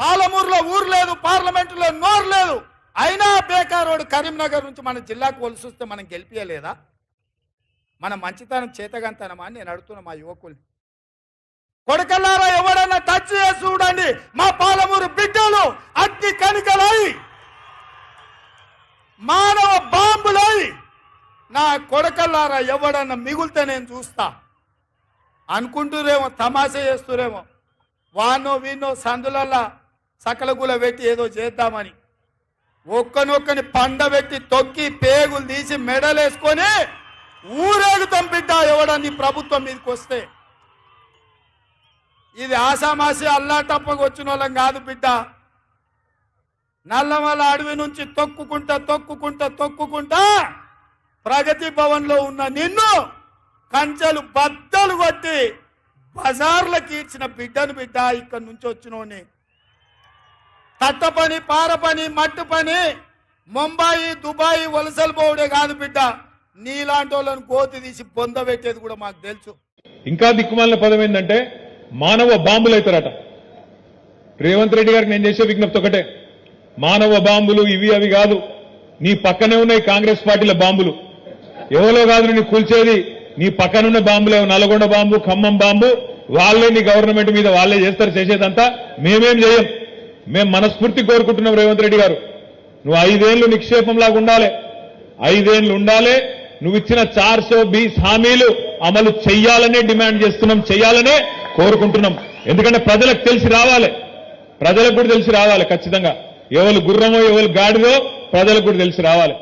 పాలమూరులో ఊరు లేదు పార్లమెంటులో నోరు లేదు. అయినా బేకారోడు కరీంనగర్ నుంచి మన జిల్లాకు వలసి వస్తే మనం గెలిపించలేదా మన మంచితనం చేతగంతనమా అని నేను అడుగుతున్నా మా యువకుల్ని. కొడకల్లారా ఎవడన్నా టచ్ చేసి చూడండి. మా పాలమూరు బిడ్డలు అగ్ని కనికలై మానవ బాంబులై. నా కొడకల్లారా ఎవడన్నా మిగులితే నేను చూస్తా. అనుకుంటూరేమో తమాషా చేస్తురేమో. వానో వీనో సందులల్లా సకలగుల పెట్టి ఏదో చేద్దామని ఒక్కనొక్కని పండబెట్టి తొక్కి పేగులు తీసి మెడలేసుకొని ఊరేగుతాం బిడ్డ ఎవడని ప్రభుత్వం మీదకి వస్తే. ఇది ఆసామాసి అల్లాటప్పకు వచ్చిన వాళ్ళం కాదు బిడ్డ. నల్లమల అడవి నుంచి తొక్కుకుంటా తొక్కుకుంటా తొక్కుకుంటా ప్రగతి భవన్లో ఉన్న నిన్ను కంచెలు బద్దలు కొట్టి బజార్లకు ఇచ్చిన బిడ్డను బిడ్డ ఇక్కడి నుంచి వచ్చినోని కట్ట పని పార పని మట్టు పని ముంబాయి దుబాయ్ వలసలు పోవడే కాదు బిడ్డ. నీలాంటి వాళ్ళని కోతి తీసి పొందబెట్టేది కూడా మాకు తెలుసు. ఇంకా దిక్కుమాలిన పదం ఏంటంటే మానవ బాంబులు అవుతారట రేవంత్ రెడ్డి గారికి నేను చేసే విజ్ఞప్తి ఒకటే. మానవ బాంబులు ఇవి అవి కాదు. నీ పక్కనే ఉన్నాయి కాంగ్రెస్ పార్టీల బాంబులు. ఎవరో కాదు నీ కూల్చేది. నీ పక్కనున్న బాంబులే. నల్గొండ బాంబు ఖమ్మం బాంబు వాళ్ళే నీ గవర్నమెంట్ మీద వాళ్ళే చేస్తారు చేసేదంతా మేమేం చేయం. మేము మనస్ఫూర్తి కోరుకుంటున్నాం రేవంత్ రెడ్డి గారు. నువ్వు ఐదేళ్ళు నిక్షేపంలాగా ఉండాలి. ఐదేళ్ళు ఉండాలి. నువ్వు ఇచ్చిన చార్ సో బీస్ హామీలు అమలు చెయ్యాలనే డిమాండ్ చేస్తున్నాం చేయాలనే కోరుకుంటున్నాం. ఎందుకంటే ప్రజలకు తెలిసి రావాలి. ప్రజలకు కూడా తెలిసి రావాలి ఖచ్చితంగా. ఎవరు గుర్రమో ఎవరు గాడిదో ప్రజలకు కూడా తెలిసి రావాలి.